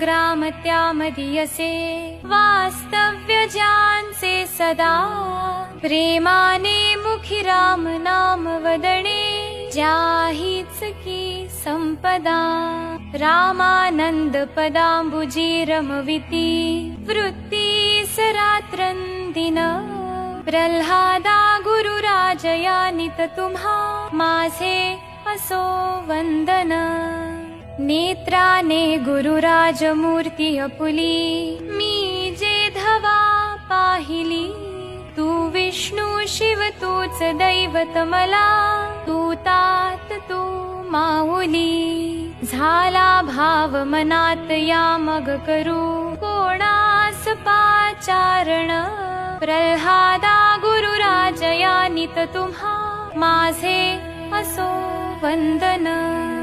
ग्राम त्यामधी असे वास्तव्य ज्यांचे सदा प्रेमाने मुखी राम नाम वदणे जाहीच की संपदा। रामानंद पदांबुजी रमविती वृत्तीस रात्रंदिन प्रल्हादा गुरुराजयानित तुम्हा माझे असो वंदन नेत्राने गुरुराज मूर्ती अपुली मी जे धवा पाहिली तू विष्णू शिव तूच दैवत मला. तू तात तू माऊली. झाला भाव मनात या मग करू. कोणास पाचारण? प्रल्हादा गुरुराज यानित तुम्हा. माझे असो वंदन.